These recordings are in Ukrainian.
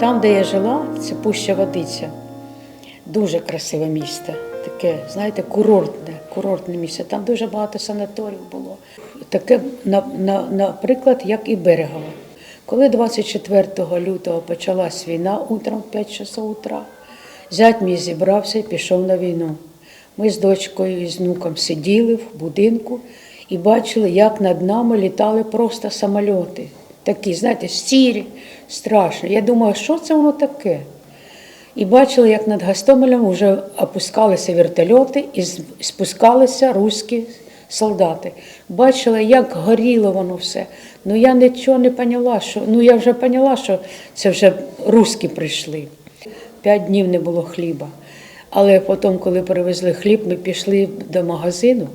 Там, де я жила, це Пуща Водиця. Дуже красиве місто. Таке, знаєте, курортне, курортне місце. Там дуже багато санаторів було. Таке, на, на, наприклад, як і Берегово. Коли 24 лютого почалась війна утром в 5 часов утра, зять мій зібрався і пішов на війну. Ми з дочкою і з внуком сиділи в будинку і бачили, як над нами літали просто самольоти. Такі, знаєте, сірі, страшні. Я думаю, що це воно таке? І бачили, як над Гастомелем вже опускалися вертольоти і спускалися руські солдати. Бачила, як горіло воно все. Ну я нічого не поняла, що ну я вже поняла, що це вже руські прийшли. П'ять днів не було хліба. Але потім, коли привезли хліб, ми пішли до магазину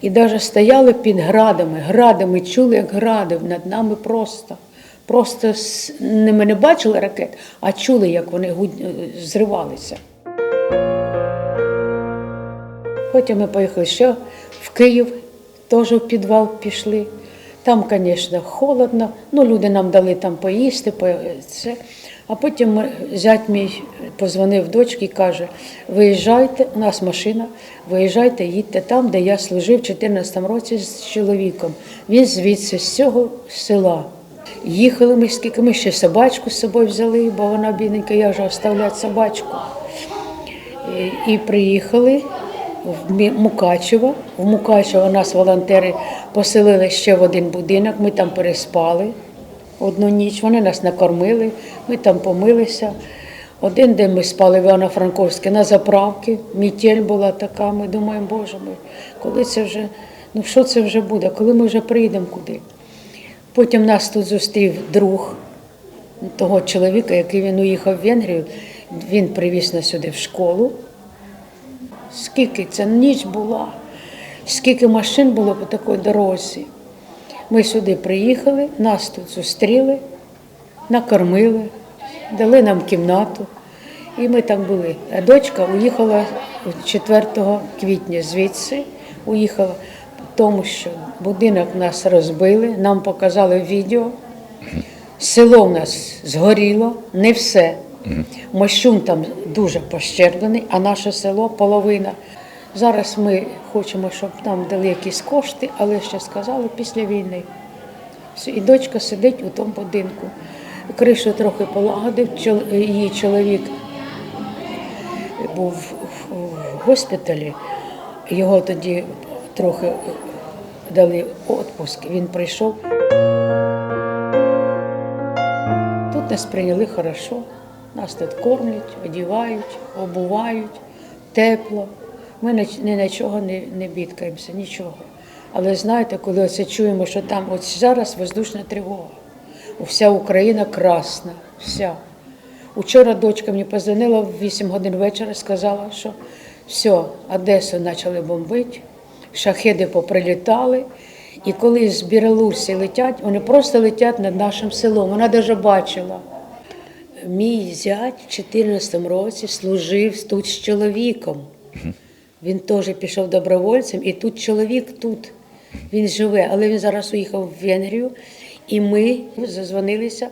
і навіть стояли під градами, градами чули, як гради над нами просто. Просто ми не бачили ракет, а чули, як вони е, зривалися. Потім ми поїхали ще в Київ, теж в підвал пішли. Там, звісно, холодно, ну люди нам дали там поїсти, по- це. А потім зять мій позвонив дочці і каже: виїжджайте, у нас машина, виїжджайте, їдьте там, де я служив в 14 році з чоловіком. Він звідси, з цього села. Їхали ми скільки ми ще собачку з собою взяли, бо вона бідненька, я вже оставляти собачку. І, приїхали в Мукачево. В Мукачево нас волонтери поселили ще в один будинок, ми там переспали одну ніч. Вони нас накормили, ми там помилися. Один день ми спали в Івано-Франковське на заправці. Мітель була така. Ми думаємо, боже мой, коли це вже, ну що це вже буде, коли ми вже приїдемо куди? Потім нас тут зустрів друг того чоловіка, який він уїхав в Венгрію. Він привіз нас сюди в школу. Скільки ця ніч була, скільки машин було по такій дорозі. Ми сюди приїхали, нас тут зустріли, накормили, дали нам кімнату. І ми там були. А дочка уїхала 4 квітня звідси, уїхала, тому що будинок нас розбили, нам показали відео. Село в нас згоріло, не все. Мощун там дуже пощерблений, а наше село половина. Зараз ми хочемо, щоб нам дали якісь кошти, але ще сказали після війни. І дочка сидить у тому будинку. Кришу трохи полагодив, її чоловік був в- госпіталі, його тоді трохи дали відпуск, він прийшов. Тут нас прийняли хорошо, нас тут кормлять, одівають, обувають, тепло. Ми ні на чого не, не бідкаємося, нічого. Але знаєте, коли оце чуємо, що там от зараз воздушна тривога, вся Україна красна, вся. Учора дочка мені позвонила в 8 годин вечора, сказала, що все, Одесу почали бомбити, шахеди поприлітали. І коли з Бірелусі летять, вони просто летять над нашим селом. Вона навіть бачила. Мій зять в 14 році служив тут з чоловіком. Він теж пішов добровольцем, і тут чоловік тут. Він живе, але він зараз уїхав в Венгрію. І ми зазвонилися,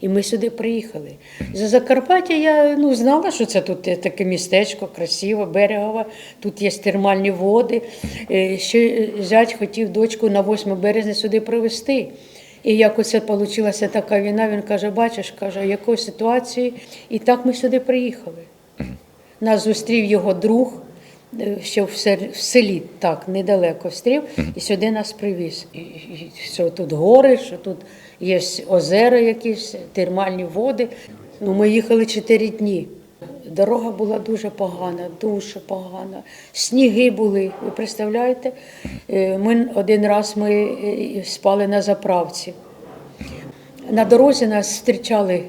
і ми сюди приїхали. За Закарпаття я ну, знала, що це тут таке містечко, красиве, берегове, тут є термальні води. Е, Ще зять хотів дочку на 8 березня сюди привезти. І як оце вийшла така війна, він каже, бачиш, каже, якої ситуації. І так ми сюди приїхали. Нас зустрів його друг, ще в селі, так, недалеко встрів, і сюди нас привіз. І, і, що тут гори, що тут є озера якісь, термальні води. Ну, ми їхали чотири дні. Дорога була дуже погана, дуже погана. Сніги були. Ви представляєте? Е, Ми один раз ми е, спали на заправці. На дорозі нас зустрічали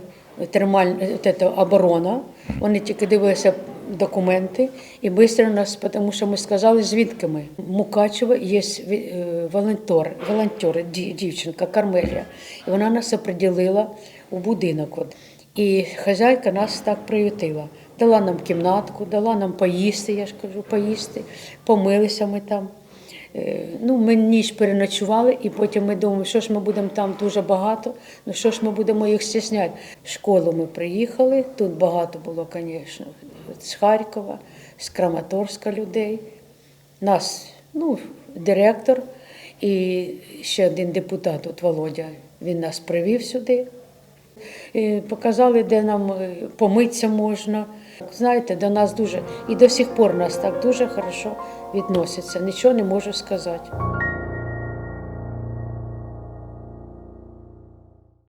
термаль, от це, оборона. Вони тільки дивилися документи і швидко нас, тому що ми сказали, звідки ми. В Мукачево є е, волонтер, волонтер, дівчинка Кармелія. І вона нас оприділила у будинок. От. І хазяйка нас так приютила. Дала нам кімнатку, дала нам поїсти, я ж кажу, поїсти. Помилися ми там. Е, Ну, ми ніч переночували, і потім ми думаємо, що ж ми будемо там дуже багато, ну що ж ми будемо їх стісняти. В школу ми приїхали, тут багато було, звісно, з Харкова, з Краматорська людей. Нас, ну, директор і ще один депутат, от Володя, він нас привів сюди. І показали, де нам е, помитися можна. Знаєте, до нас дуже і до сих пор нас так дуже хорошо відносяться. Нічого не можу сказати.